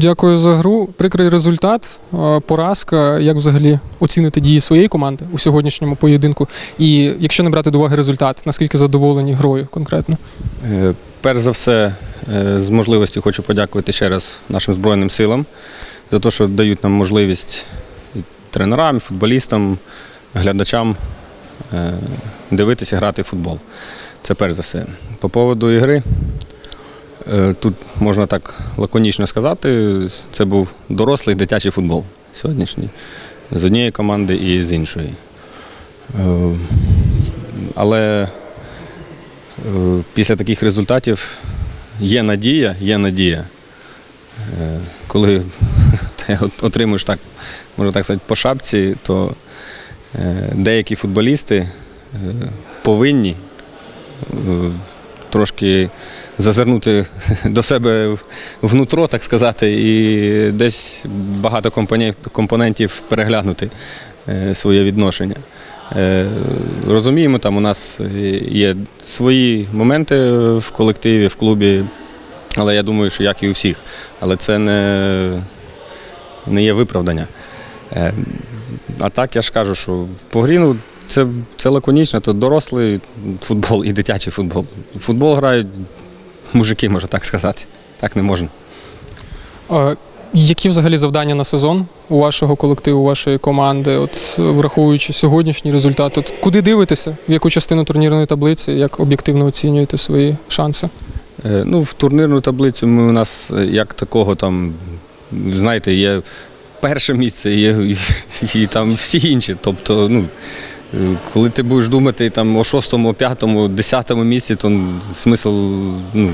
Дякую за гру. Прикрий результат, е, поразка. Як взагалі оцінити дії своєї команди у сьогоднішньому поєдинку? І якщо не брати до уваги результат, наскільки задоволені грою конкретно? Е, Перш за все, е, з можливості хочу подякувати ще раз нашим Збройним силам за те, що дають нам можливість і тренерам, і футболістам, глядачам дивитися, грати в футбол. Це перш за все. По поводу ігри, тут можна так лаконічно сказати, це був дорослий дитячий футбол сьогоднішній. З однієї команди і з іншої. Е, Але Е, після таких результатів є надія, є надія. Е, Коли ти отримуєш так, можна так сказати, по шапці, то е, деякі футболісти е, повинні е, трошки зазирнути до себе внутро, так сказати, і десь багато компонентів переглянути е, своє відношення. Е, Розуміємо, там у нас е, є свої моменти в колективі, в клубі, але я думаю, що як і у всіх. Але це не, не є виправдання. А так я ж кажу, що по грі ну, це, це лаконічно, то дорослий футбол і дитячий футбол. Футбол грають мужики, можна так сказати. Так не можна. Е, Які взагалі завдання на сезон у вашого колективу, у вашої команди, от враховуючи сьогоднішній результат? От куди дивитеся? В яку частину турнірної таблиці? Як об'єктивно оцінюєте свої шанси? Е, Ну, в турнірну таблицю ми у нас е, як такого там, знаєте, є перше місце, є і, і там всі інші. Тобто, ну, коли ти будеш думати там о шостому, п'ятому, десятому місці, то смисл ну,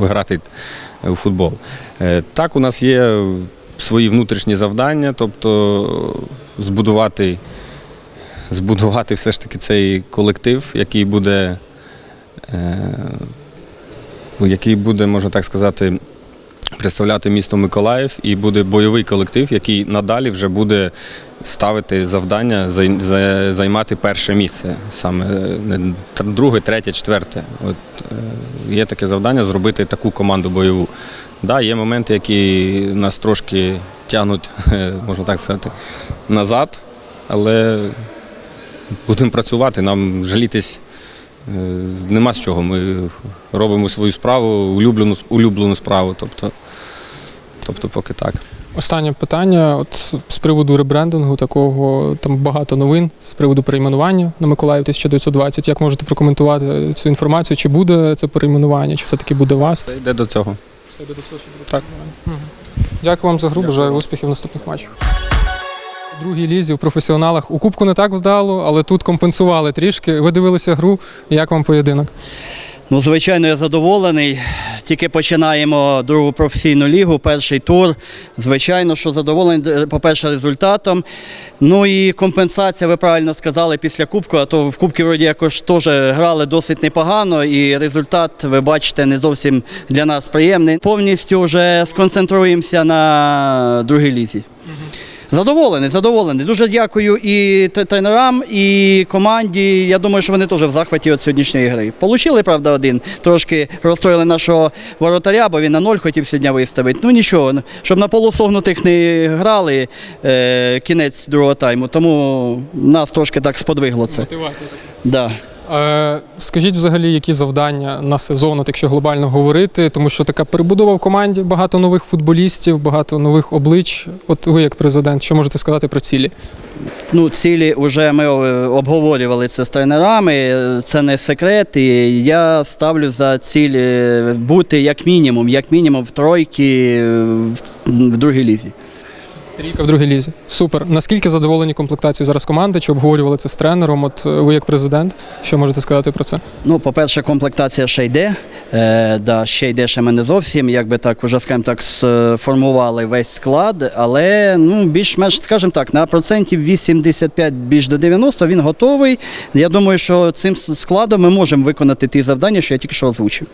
грати у футбол. Е, Так, у нас є свої внутрішні завдання, тобто збудувати, збудувати все ж таки цей колектив, який буде. е, який буде, можна так сказати, представляти місто Миколаїв, і буде бойовий колектив, який надалі вже буде ставити завдання займати перше місце, саме е, друге, третє, четверте. От е, є таке завдання зробити таку команду бойову. Да, є моменти, які нас трошки тягнуть, е, можна так сказати, назад, але будемо працювати, нам жалітись Нема з чого. Ми робимо свою справу, улюблену, улюблену справу. Тобто, тобто поки так. Останнє питання: от з приводу ребрендингу, такого там багато новин з приводу перейменування на Миколаїв 1920. Як можете прокоментувати цю інформацію? Чи буде це перейменування, чи все-таки буде вас? Це йде до цього. Все буде до цього, що буде Так. Мгм. Дякую вам за гру. Бажаю успіхів в наступних матчах. У другій лізі в професіоналах у Кубку не так вдало, але тут компенсували трішки. Ви дивилися гру. Як вам поєдинок? Ну, звичайно, я задоволений. Тільки починаємо другу професійну лігу, перший тур. Звичайно, що задоволений, е, по-перше, результатом. Ну і компенсація, ви правильно сказали, після Кубку, а то в Кубці вроді якось теж грали досить непогано, і результат, ви бачите, не зовсім для нас приємний. Повністю вже сконцентруємося на другій лізі. Задоволений, задоволений. Дуже дякую і тренерам, і команді. Я думаю, що вони теж в захваті від сьогоднішньої гри. Получили, правда, один. Трошки розстроїли нашого воротаря, бо він на ноль хотів сьогодні виставити. Ну нічого, щоб на полусогнутих не грали е, кінець другого тайму, тому нас трошки так сподвигло це. Мотивація. Да. Е, скажіть взагалі, які завдання на сезон, от якщо глобально говорити, тому що така перебудова в команді, багато нових футболістів, багато нових облич. От ви як президент, що можете сказати про цілі? Ну, цілі вже ми е, обговорювали це з тренерами. Це не секрет. І я ставлю за ціль бути як мінімум, як мінімум в тройці е, в другій лізі. Трійка в другій лізі. Супер. Наскільки задоволені комплектацією зараз команди? Чи обговорювали це з тренером? От е, ви як президент, що можете сказати про це? Ну, по-перше, комплектація ще йде. Е, да, ще йде ще ми не зовсім, якби так, уже, скажімо так, сформували весь склад, але ну, більш-менш, скажімо так, на процентів 85 більш до 90 він готовий. Я думаю, що цим складом ми можемо виконати ті завдання, що я тільки що озвучив.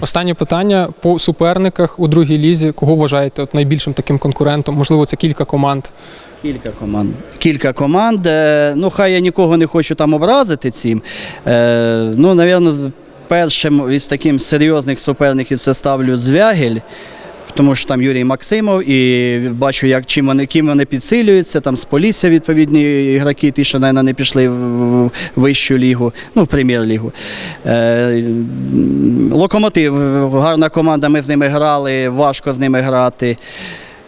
Останнє питання по суперниках у другій лізі. Кого вважаєте от найбільшим таким конкурентом? Можливо, це кілька команд. Кілька команд. Кілька команд. Е, Ну, хай я нікого не хочу там образити цим. Е, Ну, напевно, першим із таких серйозних суперників це ставлю Звягель. тому що там Юрій Максимов, і бачу, як чим вони ким вони підсилюються. Там з Полісся відповідні ігроки, ті, що навіть, не пішли в вищу лігу, ну в прем'єр-лігу. Е, Локомотив гарна команда. Ми з ними грали, важко з ними грати.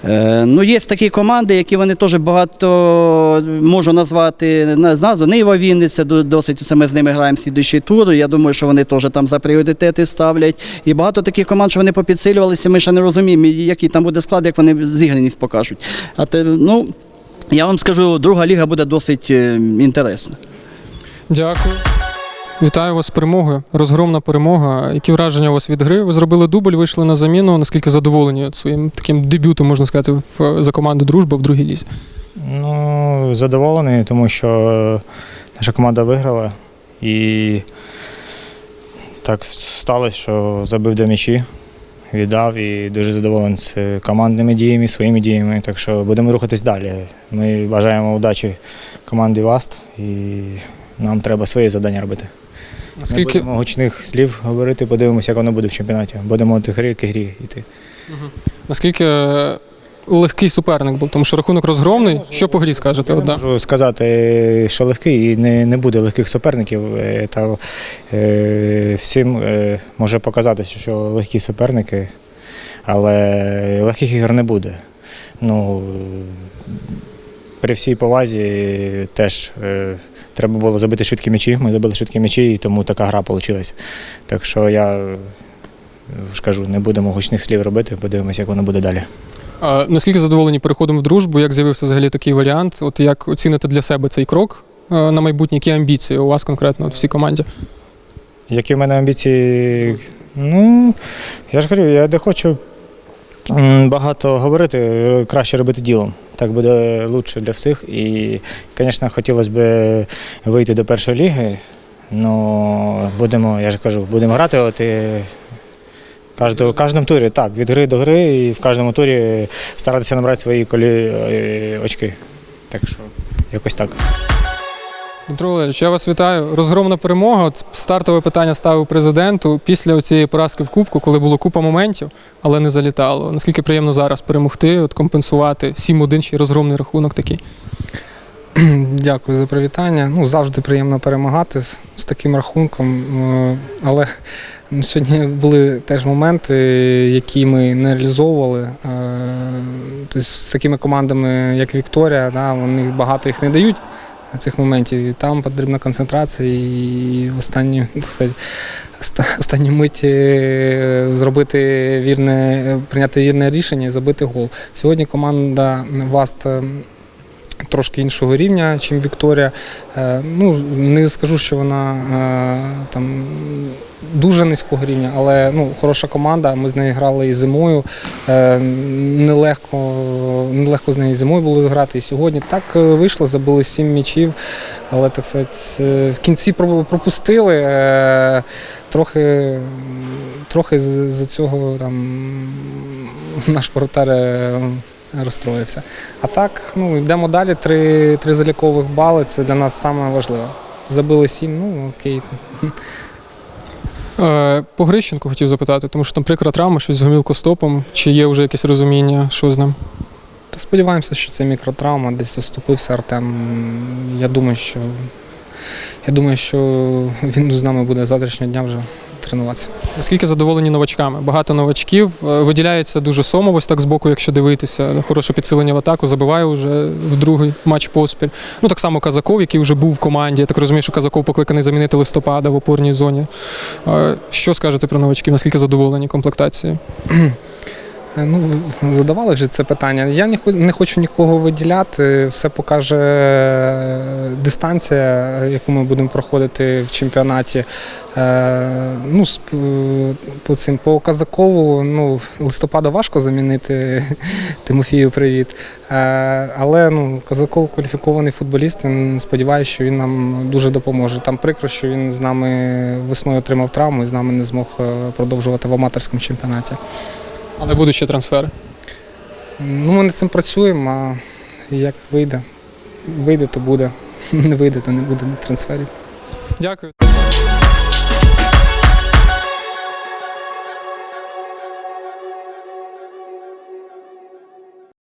Е, Ну, є такі команди, які вони теж багато можу назвати на- з назви. Нива Вінниця до- досить ми з ними граємо слідуючий тур. Я думаю, що вони теж там за пріоритети ставлять. І багато таких команд, що вони попідсилювалися, ми ще не розуміємо, який там буде склад, як вони зіграність покажуть. А те, ну, я вам скажу, друга ліга буде досить е, інтересна. Дякую. Вітаю вас з перемогою. Розгромна перемога. Які враження у вас від гри? Ви зробили дубль, вийшли на заміну. Наскільки задоволені своїм таким дебютом, можна сказати, в, за команду Дружба в другій лізі? Ну, задоволений, тому що е, наша команда виграла. І так сталося, що забив два м'ячі, віддав і дуже задоволений з командними діями, своїми діями. Так що будемо рухатись далі. Ми бажаємо удачі команді ВАСТ і нам треба свої завдання робити. Не Наскільки будемо гучних слів говорити, подивимося, як воно буде в чемпіонаті. Будемо від гри к грі йти. наскільки е, легкий суперник був? Тому що рахунок розгромний. Що по грі скажете? Я От, можу сказати, що легкий і не, не буде легких суперників. Е, Та, е, всім е, може показатися, що легкі суперники, але легких ігор не буде. Ну, при всій повазі теж е, треба було забити швидкі м'ячі. Ми забили швидкі м'ячі, і тому така гра вийшла. Так що я ж кажу, не будемо гучних слів робити, подивимося, як воно буде далі. А, наскільки задоволені переходом в дружбу? Як з'явився взагалі такий варіант? От як оціните для себе цей крок е, на майбутнє? Які амбіції у вас конкретно от, всій команді? Які в мене амбіції? Ну, я ж говорю, я де хочу багато говорити, краще робити ділом. Так буде краще для всіх. І, звісно, хотілося б вийти до першої ліги. Ну, будемо, я ж кажу, будемо грати от і кожного, кожному турі, так, від гри до гри, і в кожному турі старатися набрати свої колі е, очки. Так що, якось так. Дмитро я вас вітаю. Розгромна перемога. От стартове питання ставив президенту після цієї поразки в Кубку, коли було купа моментів, але не залітало. Наскільки приємно зараз перемогти, от компенсувати 7-1 ще розгромний рахунок такий. Дякую за привітання. Ну, завжди приємно перемагати з, з таким рахунком. Е, Але сьогодні були теж моменти, які ми не реалізовували. Е, Тобто з такими командами, як Вікторія, да, вони багато їх не дають цих моментів. І там потрібна концентрація і в останню, так сказати, оста- останню мить е, зробити вірне, прийняти вірне рішення і забити гол. Сьогодні команда Васт. Трошки іншого рівня, ніж Вікторія. Е, Ну, не скажу, що вона е, там дуже низького рівня, але ну, хороша команда. Ми з нею грали і зимою. Е, Нелегко, нелегко з нею зимою було грати. І сьогодні так вийшло, забили сім м'ячів, але так сказати, в кінці пропустили. Трохи, трохи з- з цього там наш воротар розстроївся. А так, ну, йдемо далі. Три, три залікових бали це для нас саме важливе. Забили сім, ну окей. Е, По Грищенку хотів запитати, тому що там прикра травма, щось з гомілкостопом. Чи є вже якесь розуміння, що з ним? Та сподіваємося, що це мікротравма, десь оступився Артем. Я думаю, що я думаю, що він з нами буде завтрашнього дня вже тренуватися. Наскільки задоволені новачками? Багато новачків. Е, Виділяється дуже Сомов, ось так збоку, якщо дивитися. Хороше підсилення в атаку, забиває вже в другий матч поспіль. Ну так само Казаков, який вже був в команді. Я так розумію, що Казаков покликаний замінити листопада в опорній зоні. Е, Що скажете про новачків? Наскільки задоволені комплектацією? Е, Ну, задавали вже це питання. Я не, хочу нікого виділяти. Все покаже е, дистанція, яку ми будемо проходити в чемпіонаті. Е, ну, по цим по Казакову, ну, листопада важко замінити. Тимофію, привіт. Але ну, Казаков кваліфікований футболіст. Сподіваюся, що він нам дуже допоможе. Там прикро, що він з нами весною отримав травму і з нами не змог продовжувати в аматорському чемпіонаті. Але будуть ще трансфери. Ну, ми над цим працюємо, а як вийде. Вийде, то буде. Не вийде, то не буде трансферів. Дякую.